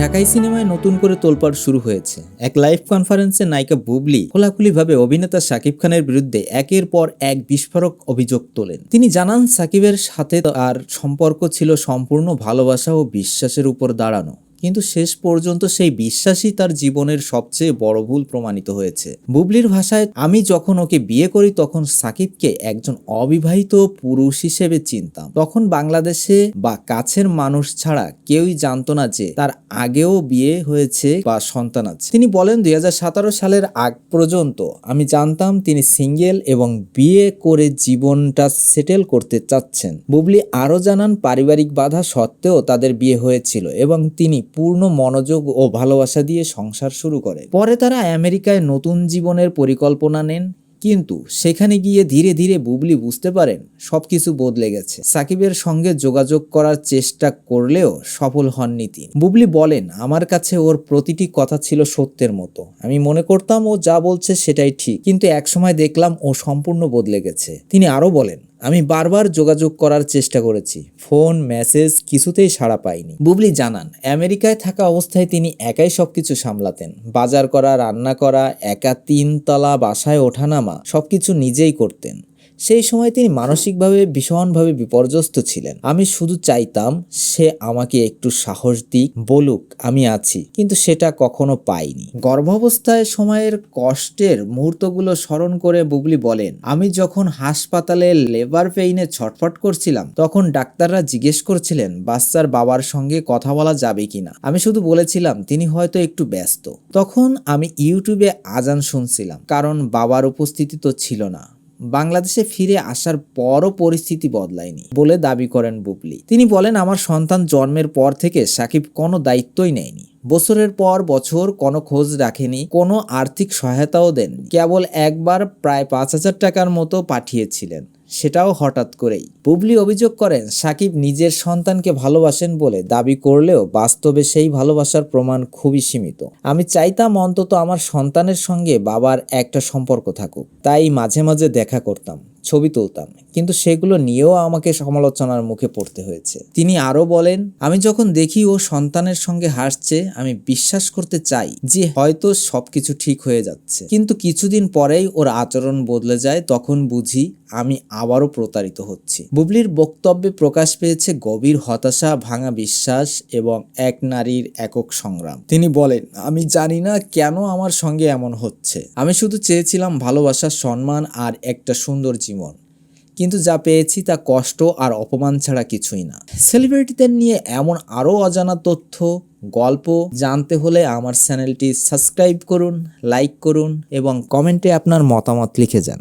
ঢাকাই সিনেমায় নতুন করে তোলপাড় শুরু হয়েছে। এক লাইভ কনফারেন্সে নায়িকা বুবলি খোলাখুলিভাবে অভিনেতা সাকিব খানের বিরুদ্ধে একের পর এক বিস্ফোরক অভিযোগ তোলেন। তিনি জানান, সাকিবের সাথে তার সম্পর্ক ছিল সম্পূর্ণ ভালোবাসা ও বিশ্বাসের উপর দাঁড়ানো। কিন্তু শেষ পর্যন্ত সেই বিশ্বাসই তার জীবনের সবচেয়ে বড় ভুল প্রমাণিত হয়েছে। বুবলির ভাষায়, আমি যখন ওকে বিয়ে করি, তখন সাকিবকে একজন অবিবাহিত পুরুষ হিসেবে চিনতাম। তখন বাংলাদেশে বা কাছের মানুষ ছাড়া কেউই জানতো না যে তার আগেও বিয়ে হয়েছে বা সন্তান আছে। তিনি বলেন, দুই হাজার সতেরো সালের আগ পর্যন্ত আমি জানতাম তিনি সিঙ্গেল এবং বিয়ে করে জীবনটা সেটেল করতে চাচ্ছেন। বুবলি আরও জানান, পারিবারিক বাধা সত্ত্বেও তাদের বিয়ে হয়েছিল এবং তিনি পূর্ণ মনোযোগ ও ভালোবাসা দিয়ে সংসার শুরু করে। পরে তারা আমেরিকায় নতুন জীবনের পরিকল্পনা নেন, কিন্তু সেখানে গিয়ে ধীরে ধীরে বুবলি বুঝতে পারেন সব কিছু বদলে গেছে। সাকিবের সঙ্গে যোগাযোগ করার চেষ্টা করলেও সফল হননি তিনি। বুবলি বলেন, আমার কাছে ওর প্রতিটি কথা ছিল সত্যের মতো। আমি মনে করতাম ও যা বলছে সেটাই ঠিক, কিন্তু একসময় দেখলাম ও সম্পূর্ণ বদলে গেছে। তিনি আরও বলেন আমি বারবার যোগাযোগ করার চেষ্টা করেছি। ফোন, মেসেজ কিছুতেই সাড়া পাইনি। বুবলি জানান, আমেরিকায় থাকা অবস্থায় তিনি একাই সবকিছু সামলাতেন। বাজার করা, রান্না করা, একা তিনতলা বাসায় ওঠানামা সবকিছু নিজেই করতেন। সেই সময় তিনি মানসিকভাবে ভীষণভাবে বিপর্যস্ত ছিলেন। আমি শুধু চাইতাম, সে আমাকে একটু সাহস দিক, বলুক আমি আছি। কিন্তু সেটা কখনো পাইনি। গর্ভাবস্থায় সময়ের কষ্টের মুহূর্তগুলো স্মরণ করে বুবলি বলেন, আমি যখন হাসপাতালে লেবার পেইনে ছটফট করছিলাম, তখন ডাক্তাররা জিজ্ঞেস করছিলেন, বাচ্চার বাবার সঙ্গে কথা বলা যাবে কিনা? আমি শুধু বলেছিলাম, তিনি হয়তো একটু ব্যস্ত। তখন আমি ইউটিউবে আজান শুনছিলাম, কারণ বাবার উপস্থিতি তো ছিল না। বাংলাদেশে ফিরে আসার পরও পরিস্থিতি বদলায়নি বলে দাবি করেন বুবলি। তিনি বলেন, আমার সন্তান জন্মের পর থেকে সাকিব কোনো দায়িত্বই নেয়নি। বছরের পর বছর কোনো খোঁজ রাখেনি, কোনো আর্থিক সহায়তাও দেন কেবল একবার প্রায় পাঁচ হাজার টাকার মতো পাঠিয়েছিলেন। সেটাও হঠাৎ করেই। বুবলি অভিযোগ করেন, সাকিব নিজের সন্তানকে ভালোবাসেন বলে দাবি করলেও বাস্তবে সেই ভালোবাসার প্রমাণ খুবই সীমিত। আমি চাইতাম অন্তত আমার সন্তানের সঙ্গে বাবার একটা সম্পর্ক থাকুক, তাই মাঝে মাঝে দেখা করতাম। ছবি তুলতাম। কিন্তু সেগুলো নিয়েও আমাকে সমালোচনার মুখে পড়তে হয়েছে। তিনি আরও বলেন, আমি যখন দেখি ও সন্তানের সঙ্গে হাসছে, আমি বিশ্বাস করতে চাই যে হয়তো সবকিছু ঠিক হয়ে যাচ্ছে। কিন্তু কিছুদিন পরেই ওর আচরণ বদলে যায়, তখন বুঝি আমি আবারও প্রতারিত হচ্ছি। বুবলির বক্তব্যে প্রকাশ পেয়েছে গভীর হতাশা, ভাঙা বিশ্বাস এবং এক নারীর একক সংগ্রাম। তিনি বলেন, আমি জানি না কেন আমার সঙ্গে এমন হচ্ছে। আমি শুধু চেয়েছিলাম ভালোবাসা, সম্মান আর একটা সুন্দর জীবন। কিন্তু যা পেয়েছি তা কষ্ট আর অপমান ছাড়া কিছুই না। সেলিব্রিটিদের নিয়ে এমন আরও অজানা তথ্য, গল্প জানতে হলে আমার চ্যানেলটি সাবস্ক্রাইব করুন, লাইক করুন এবং কমেন্টে আপনার মতামত লিখে যান।